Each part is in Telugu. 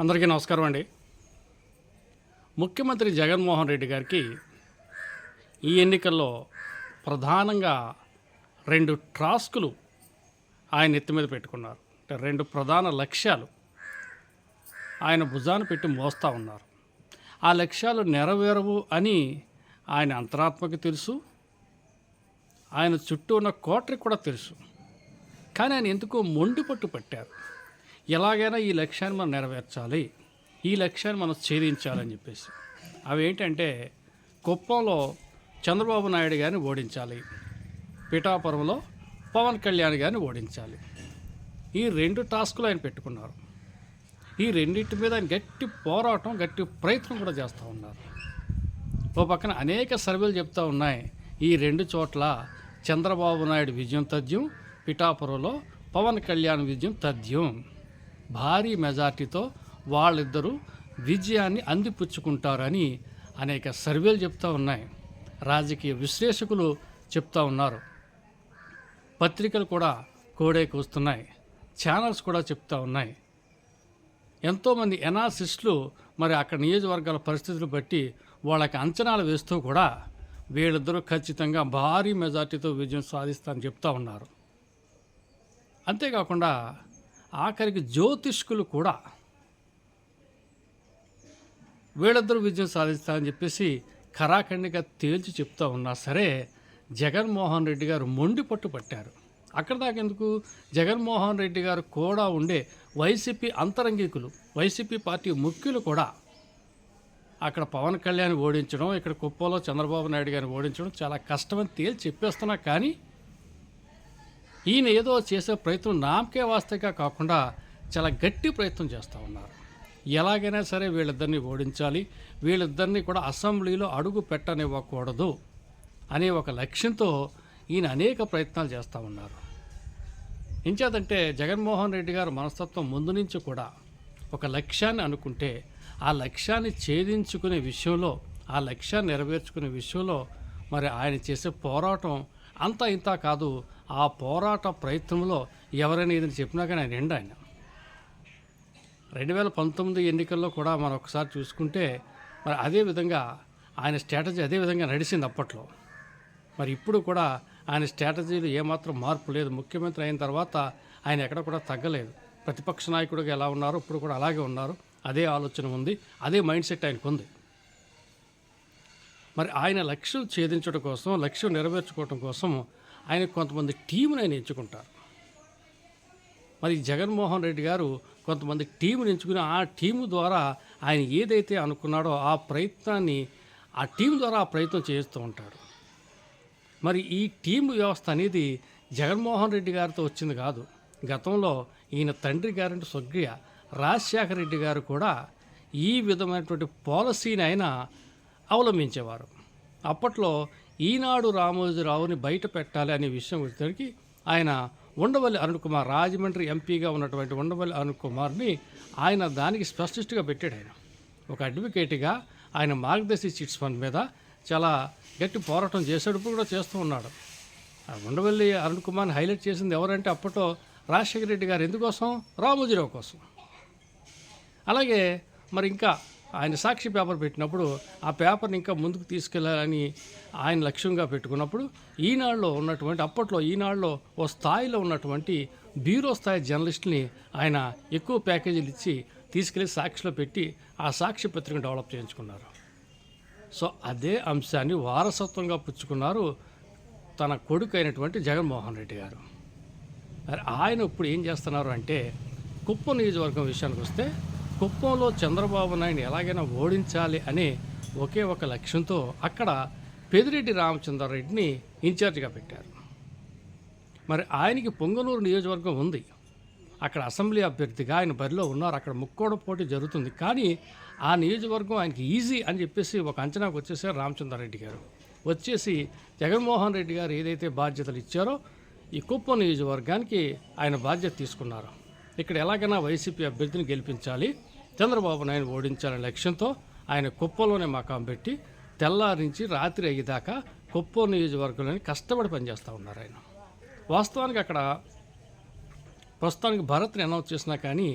అందరికీ నమస్కారం అండి. ముఖ్యమంత్రి జగన్మోహన్ రెడ్డి గారికి ఈ ఎన్నికల్లో ప్రధానంగా రెండు ట్రాస్కులు ఆయన ఎత్తి మీద పెట్టుకున్నారు. అంటే రెండు ప్రధాన లక్ష్యాలు ఆయన భుజాన పెట్టి మోస్తూ ఉన్నారు. ఆ లక్ష్యాలు నెరవేరవు అని ఆయన అంతరాత్మకి తెలుసు. ఆయన చుట్టూ ఉన్న కోటరికి కూడా తెలుసు. కానీ ఆయన ఎందుకో మొండి పట్టు పట్టారు. ఎలాగైనా ఈ లక్ష్యాన్ని మనం నెరవేర్చాలి. ఈ లక్ష్యాన్ని మనం ఛేదించాలని చెప్పేసి. అవి ఏంటంటే కుప్పంలో చంద్రబాబు నాయుడు గారిని ఓడించాలి. పిఠాపురంలో పవన్ కళ్యాణ్ గారిని ఓడించాలి. ఈ రెండు టాస్కులు ఆయన పెట్టుకున్నారు. ఈ రెండింటి మీద ఆయన గట్టి పోరాటం గట్టి ప్రయత్నం కూడా చేస్తూ ఉన్నారు. ఓ పక్కన అనేక సర్వేలు చెప్తూ ఉన్నాయి. ఈ రెండు చోట్ల చంద్రబాబు నాయుడు విజయం తథ్యం పిఠాపురంలో పవన్ కళ్యాణ్ విజయం తథ్యం. భారీ మెజార్టీతో వాళ్ళిద్దరూ విజయాన్ని అందిపుచ్చుకుంటారని అనేక సర్వేలు చెప్తూ ఉన్నాయి. రాజకీయ విశ్లేషకులు చెప్తూ ఉన్నారు. పత్రికలు కూడా కోడేకి వస్తున్నాయి. ఛానల్స్ కూడా చెప్తూ ఉన్నాయి. ఎంతోమంది ఎనాలిసిస్టులు మరి అక్కడ నియోజకవర్గాల పరిస్థితులు బట్టి వాళ్ళకి అంచనాలు వేస్తూ కూడా వీళ్ళిద్దరూ ఖచ్చితంగా భారీ మెజార్టీతో విజయం సాధిస్తారని చెప్తా ఉన్నారు. అంతేకాకుండా ఆఖరికి జ్యోతిష్కులు కూడా వీళ్ళిద్దరూ విజయం సాధిస్తారని చెప్పేసి ఖరాఖండిగా తేల్చి చెప్తా ఉన్నా సరే జగన్మోహన్ రెడ్డి గారు మొండి పట్టు పట్టారు. అక్కడ దాకెందుకు జగన్మోహన్ రెడ్డి గారు కూడా ఉండే వైసీపీ అంతరంగికులు వైసీపీ పార్టీ ముఖ్యులు కూడా అక్కడ పవన్ కళ్యాణ్ ఓడించడం ఇక్కడ కుప్పంలో చంద్రబాబు నాయుడు గారిని ఓడించడం చాలా కష్టమని తేల్చి చెప్పేస్తున్నా కానీ ఈయన ఏదో చేసే ప్రయత్నం నామకే వాస్తవిగా కాకుండా చాలా గట్టి ప్రయత్నం చేస్తూ ఉన్నారు. ఎలాగైనా సరే వీళ్ళిద్దరిని ఓడించాలి వీళ్ళిద్దరిని కూడా అసెంబ్లీలో అడుగు పెట్టనివ్వకూడదు అనే ఒక లక్ష్యంతో ఈయన అనేక ప్రయత్నాలు చేస్తూ ఉన్నారు. ఇంచేతంటే జగన్మోహన్ రెడ్డి గారు మనస్తత్వం ముందు నుంచి కూడా ఒక లక్ష్యాన్ని అనుకుంటే ఆ లక్ష్యాన్ని ఛేదించుకునే విషయంలో ఆ లక్ష్యాన్ని నెరవేర్చుకునే విషయంలో మరి ఆయన చేసే పోరాటం అంతా ఇంత కాదు ఆ పోరాట ప్రయత్నంలో ఎవరైనా ఇది చెప్పినా కానీ ఆయన ఎండ ఆయన. రెండు వేల పంతొమ్మిది ఎన్నికల్లో కూడా మనం ఒకసారి చూసుకుంటే మరి అదే విధంగా ఆయన స్ట్రాటజీ అదే విధంగా నడిచింది అప్పట్లో. మరి ఇప్పుడు కూడా ఆయన స్ట్రాటజీలో ఏమాత్రం మార్పు లేదు. ముఖ్యమంత్రి అయిన తర్వాత ఆయన ఎక్కడ కూడా తగ్గలేదు. ప్రతిపక్ష నాయకుడిగా ఎలా ఉన్నారో? ఇప్పుడు కూడా అలాగే ఉన్నారు. అదే ఆలోచన ఉంది. అదే మైండ్ సెట్ ఆయనకు ఉంది. మరి ఆయన లక్ష్యం ఛేదించడం కోసం లక్ష్యం నెరవేర్చుకోవడం కోసం ఆయన కొంతమంది టీంను ఆయన ఎంచుకుంటారు. మరి జగన్మోహన్ రెడ్డి గారు కొంతమంది టీమును ఎంచుకుని ఆ టీము ద్వారా ఆయన ఏదైతే అనుకున్నాడో ఆ ప్రయత్నాన్ని ఆ టీం ద్వారా ఆ ప్రయత్నం చేస్తూ ఉంటాడు. మరి ఈ టీం వ్యవస్థ అనేది జగన్మోహన్ రెడ్డి గారితో వచ్చింది కాదు. గతంలో ఈయన తండ్రి గారంటే స్వర్గీయ రాజశేఖర రెడ్డి గారు కూడా ఈ విధమైనటువంటి పాలసీని ఆయన అవలంబించేవారు. అప్పట్లో ఈనాడు రామోజీరావుని బయట పెట్టాలి అనే విషయం వచ్చేసరికి ఆయన ఉండవల్లి అరుణ్ కుమార్ రాజమండ్రి ఎంపీగా ఉన్నటువంటి ఉండవల్లి అరుణ్ కుమార్ని ఆయన దానికి స్పెషలిస్ట్గా పెట్టాడు ఆయన. ఒక అడ్వకేట్గా ఆయన మార్గదర్శి చిట్స్ ఫండ్ మీద చాలా గట్టి పోరాటం చేశాడు ఇప్పుడు కూడా చేస్తూ ఉన్నాడు. ఉండవల్లి అరుణ్ కుమార్ని హైలైట్ చేసింది ఎవరంటే అప్పట్లో రాజశేఖర రెడ్డి గారు. ఎందుకోసం? రామోజీరావు కోసం. అలాగే మరి ఇంకా ఆయన సాక్షి పేపర్ పెట్టినప్పుడు ఆ పేపర్ని ఇంకా ముందుకు తీసుకెళ్ళాలని ఆయన లక్ష్యంగా పెట్టుకున్నప్పుడు ఈనాడులో ఉన్నటువంటి అప్పట్లో ఈనాడులో ఓ స్థాయిలో ఉన్నటువంటి బ్యూరో స్థాయి జర్నలిస్టుని ఆయన ఎక్కువ ప్యాకేజీలు ఇచ్చి తీసుకెళ్ళి సాక్షిలో పెట్టి ఆ సాక్షి పత్రికను డెవలప్ చేయించుకున్నారు. సో అదే అంశాన్ని వారసత్వంగా పుచ్చుకున్నారు తన కొడుకు అయినటువంటి జగన్మోహన్ రెడ్డి గారు. మరి ఆయన ఇప్పుడు ఏం చేస్తున్నారు అంటే కుప్పం నియోజకవర్గం విషయానికి వస్తే కుప్పంలో చంద్రబాబు నాయుడు ఎలాగైనా ఓడించాలి అనే ఒకే ఒక లక్ష్యంతో అక్కడ పెదిరెడ్డి రామచంద్రారెడ్డిని ఇన్ఛార్జిగా పెట్టారు. మరి ఆయనకి పొంగనూరు నియోజకవర్గం ఉంది. అక్కడ అసెంబ్లీ అభ్యర్థిగా ఆయన బరిలో ఉన్నారు. అక్కడ ముక్కోడ పోటీ జరుగుతుంది. కానీ ఆ నియోజకవర్గం ఆయనకి ఈజీ అని చెప్పేసి ఒక అంచనాకు వచ్చేసారు రామచంద్రారెడ్డి గారు. వచ్చేసి జగన్మోహన్ రెడ్డి గారు ఏదైతే బాధ్యతలు ఇచ్చారో ఈ కుప్పం నియోజకవర్గానికి ఆయన బాధ్యత తీసుకున్నారు. ఇక్కడ ఎలాగైనా వైసీపీ అభ్యర్థిని గెలిపించాలి చంద్రబాబు నాయుడు ఓడించాలనే లక్ష్యంతో ఆయన కుప్పంలోనే మకాం పెట్టి తెల్లారి నుంచి రాత్రి అయ్యేదాకా కుప్పో నియోజకవర్గంలోని కష్టపడి పనిచేస్తూ ఉన్నారు ఆయన. వాస్తవానికి అక్కడ ప్రస్తుతానికి భరత్ని అనౌన్స్ చేసినా కానీ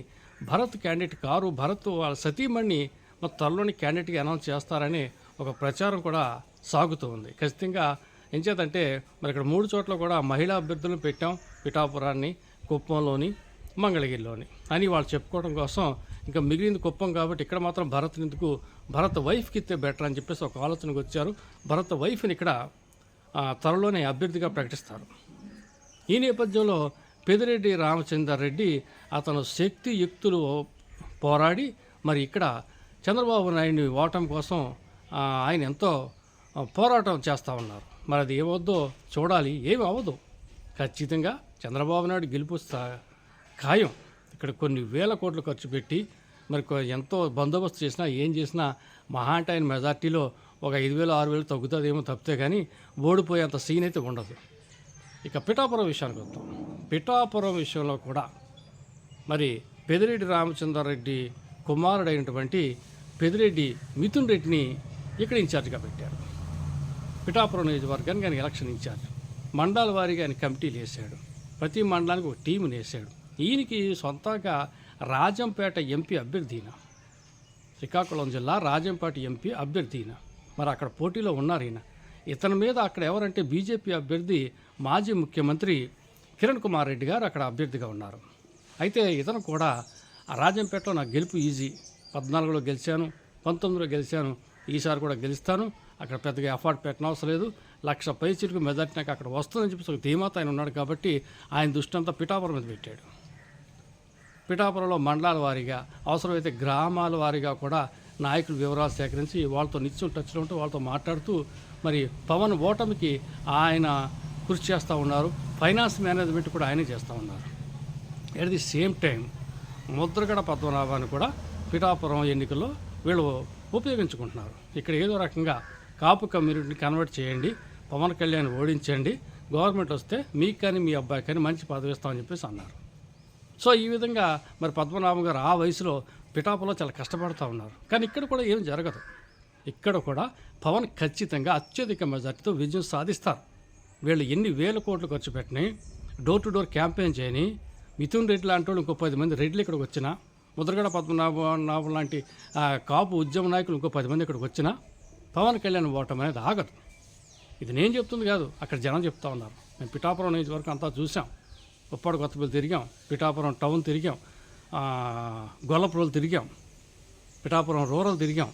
భరత్ క్యాండిడేట్ కారు భరత్ వాళ్ళ సతీమణి మరి త్వరలోని క్యాండిడేట్గా అనౌన్స్ చేస్తారని ఒక ప్రచారం కూడా సాగుతూ ఉంది. ఖచ్చితంగా ఏం చేతంటే మరి ఇక్కడ మూడు చోట్ల కూడా మహిళా అభ్యర్థులను పెట్టాం. పిఠాపురాన్ని కుప్పంలోని మంగళగిరిలోని. అని వాళ్ళు చెప్పుకోవడం కోసం ఇంకా మిగిలింది కుప్పం కాబట్టి ఇక్కడ మాత్రం భరత్ ఎందుకు భరత్ వైఫ్కి ఇస్తే బెటర్ అని చెప్పేసి ఒక ఆలోచనకు వచ్చారు. భరత్ వైఫ్ని ఇక్కడ త్వరలోనే అభ్యర్థిగా ప్రకటిస్తారు. ఈ నేపథ్యంలో పెదిరెడ్డి రామచందర్ రెడ్డి అతను శక్తి యుక్తులు పోరాడి మరి ఇక్కడ చంద్రబాబు నాయుడిని ఓటం కోసం ఆయన ఎంతో పోరాటం చేస్తూ ఉన్నారు. మరి అది ఏమవుద్దో చూడాలి ఏమి అవ్వదు ఖచ్చితంగా చంద్రబాబు నాయుడు గెలుపు ఖాయం. ఇక్కడ కొన్ని వేల కోట్లు ఖర్చు పెట్టి మరి కొ- ఎంతో బందోబస్తు చేసినా ఏం చేసినా మహా అంటే ఆయన మెజార్టీలో ఒక ఐదు వేలు ఆరు వేలు తగ్గుతుందేమో తప్పితే కానీ ఓడిపోయేంత సీన్ అయితే ఉండదు. ఇక పిఠాపురం విషయానికి వద్దాం. పిఠాపురం విషయంలో కూడా మరి పెదిరెడ్డి రామచంద్రారెడ్డి కుమారుడైనటువంటి పెదిరెడ్డి మిథున్ రెడ్డిని ఇక్కడ ఇన్ఛార్జిగా పెట్టారు. పిఠాపురం నియోజకవర్గానికి ఆయన ఎలక్షన్ ఇన్ఛార్జ్. మండల వారీగా ఆయన కమిటీలు వేసాడు ప్రతి మండలానికి ఒక టీముని వేసాడు ఈయనకి సొంతంగా రాజంపేట ఎంపీ అభ్యర్థిన. శ్రీకాకుళం జిల్లా రాజంపేట ఎంపీ అభ్యర్థిన. మరి అక్కడ పోటీలో ఉన్నారు ఈయన. ఇతని మీద అక్కడ ఎవరంటే బీజేపీ అభ్యర్థి మాజీ ముఖ్యమంత్రి కిరణ్ కుమార్ రెడ్డి గారు అక్కడ అభ్యర్థిగా ఉన్నారు. అయితే ఇతను కూడా రాజంపేటలో నాకు గెలుపు ఈజీ. పద్నాలుగులో గెలిచాను పంతొమ్మిదిలో గెలిచాను ఈసారి కూడా గెలుస్తాను. అక్కడ పెద్దగా ఎఫర్ట్ పెట్టిన అవసరం లేదు. లక్ష పై చిరుకు మెదటి నాకు అక్కడ వస్తుందని చెప్పేసి ఒక ధీమాత ఆయన ఉన్నాడు కాబట్టి ఆయన దృష్టి అంతా పిఠాపురం మీద పెట్టాడు. పిఠాపురంలో మండలాల వారీగా అవసరమైతే గ్రామాల వారీగా కూడా నాయకుల వివరాలు సేకరించి వాళ్ళతో నిత్యం టచ్లో ఉంటూ వాళ్ళతో మాట్లాడుతూ మరి పవన్ ఓటమికి ఆయన కృషి చేస్తూ ఉన్నారు. ఫైనాన్స్ మేనేజ్మెంట్ కూడా ఆయనే చేస్తూ ఉన్నారు. At the same time Mudragada పద్మనాభాన్ని కూడా పిఠాపురం ఎన్నికల్లో వీళ్ళు ఉపయోగించుకుంటున్నారు. ఇక్కడ ఏదో రకంగా కాపు కమ్యూనిటీని కన్వర్ట్ చేయండి పవన్ కళ్యాణ్ ఓడించండి గవర్నమెంట్ వస్తే మీకు కానీ మీ అబ్బాయి కానీ మంచి పదవి ఇస్తామని చెప్పేసి అన్నారు. సో ఈ విధంగా మరి పద్మనాభం గారు ఆ వయసులో పిఠాపులో చాలా కష్టపడుతూ ఉన్నారు. కానీ ఇక్కడ కూడా ఏం జరగదు. ఇక్కడ కూడా పవన్ ఖచ్చితంగా అత్యధిక మెజార్టీతో విజయం సాధిస్తారు. వీళ్ళు ఎన్ని వేల కోట్లు ఖర్చు పెట్టినాయి డోర్ టు డోర్ క్యాంపెయిన్ చేయని మిథున్ రెడ్డి లాంటి వాళ్ళు ఇంకో పది మంది రెడ్లు ఇక్కడికి వచ్చిన ముద్రగడ పద్మనాభం లాంటి కాపు ఉద్యమ నాయకులు ఇంకో పది మంది ఇక్కడికి వచ్చినా పవన్ కళ్యాణ్ ఓటం అనేది ఆగదు. ఇది నేను చెప్తుంది కాదు అక్కడ జనం చెప్తా ఉన్నారు. మేము పిఠాపురం నుంచి వరకు అంతా చూసాం. ఉప్పాడు కొత్తపల్లి తిరిగాం పిఠాపురం టౌన్ తిరిగాం ఆ, గొల్లపురం తిరిగాం పిఠాపురం రూరల్ తిరిగాం.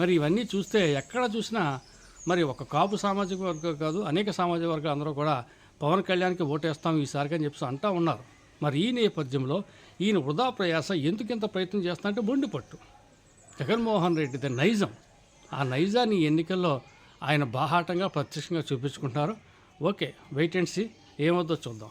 మరి ఇవన్నీ చూస్తే ఎక్కడ చూసినా మరి ఒక కాపు సామాజిక వర్గం కాదు అనేక సామాజిక వర్గాలు అందరూ కూడా పవన్ కళ్యాణ్కి ఓటేస్తాం ఈసారిగా అని చెప్పి అంటూ ఉన్నారు. మరి ఈ నేపథ్యంలో ఈయన వృధా ప్రయాస ఎందుకింత ప్రయత్నం చేస్తా అంటే బొండి పట్టు. జగన్మోహన్ రెడ్డి ద నైజం. ఆ నైజాన్ని ఎన్నికల్లో ఆయన బాహాటంగా ప్రత్యక్షంగా చూపించుకుంటున్నారు. Okay wait and see. ఏమవుతుందో చూద్దాం.